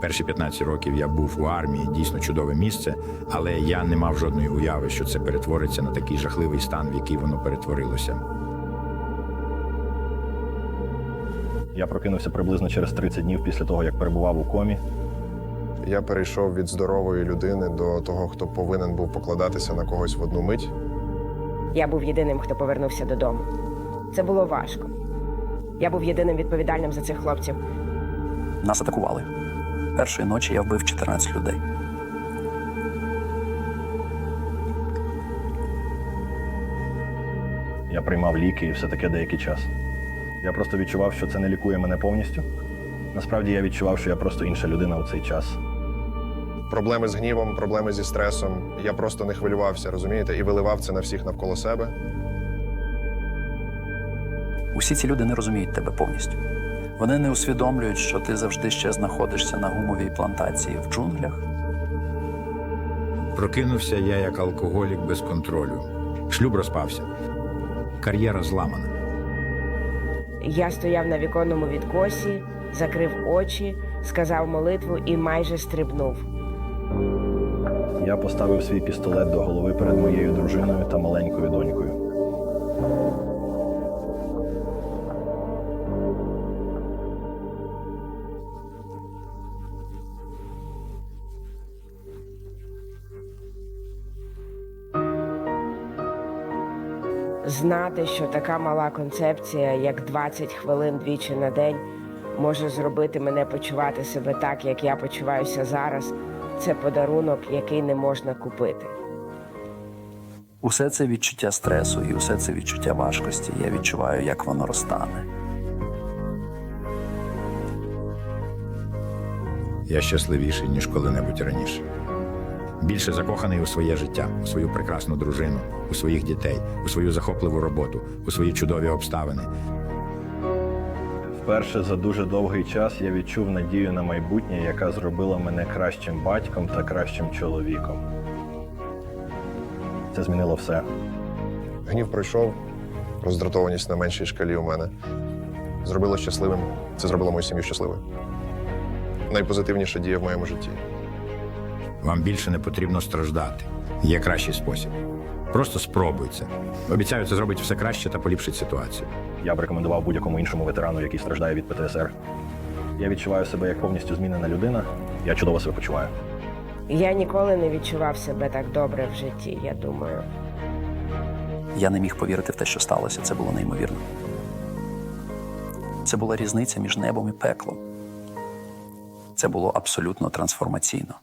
Перші 15 років я був у армії, дійсно чудове місце, але я не мав жодної уяви, що це перетвориться на такий жахливий стан, в який воно перетворилося. Я прокинувся приблизно через 30 днів після того, як перебував у комі. Я перейшов від здорової людини до того, хто повинен був покладатися на когось в одну мить. Я був єдиним, хто повернувся додому. Це було важко. Я був єдиним відповідальним за цих хлопців. Нас атакували. Першої ночі я вбив 14 людей. Я приймав ліки і все таке деякий час. Я просто відчував, що це не лікує мене повністю. Насправді я відчував, що я просто інша людина у цей час. Проблеми з гнівом, проблеми зі стресом. Я просто не хвилювався, розумієте, і виливав це на всіх навколо себе. Усі ці люди не розуміють тебе повністю. Вони не усвідомлюють, що ти завжди ще знаходишся на гумовій плантації в джунглях. Прокинувся я як алкоголік без контролю. Шлюб розпався. Кар'єра зламана. Я стояв на віконному відкосі, закрив очі, сказав молитву і майже стрибнув. Я поставив свій пістолет до голови перед моєю дружиною та маленькою донькою. Знати, що така мала концепція, як 20 хвилин двічі на день, може зробити мене почувати себе так, як я почуваюся зараз, це подарунок, який не можна купити. Усе це відчуття стресу і усе це відчуття важкості. Я відчуваю, як воно розтане. Я щасливіший, ніж коли-небудь раніше. Більше закоханий у своє життя, у свою прекрасну дружину, у своїх дітей, у свою захопливу роботу, у свої чудові обставини. Вперше за дуже довгий час я відчув надію на майбутнє, яка зробила мене кращим батьком та кращим чоловіком. Це змінило все. Гнів пройшов, роздратованість на меншій шкалі у мене. Зробило щасливим. Це зробило мою сім'ю щасливою. Найпозитивніша дія в моєму житті. Вам більше не потрібно страждати. Є кращий спосіб. Просто спробуй це. Обіцяю, це зробить все краще та поліпшить ситуацію. Я б рекомендував будь-якому іншому ветерану, який страждає від ПТСР. Я відчуваю себе як повністю змінена людина. Я чудово себе почуваю. Я ніколи не відчував себе так добре в житті, я думаю. Я не міг повірити в те, що сталося. Це було неймовірно. Це була різниця між небом і пеклом. Це було абсолютно трансформаційно.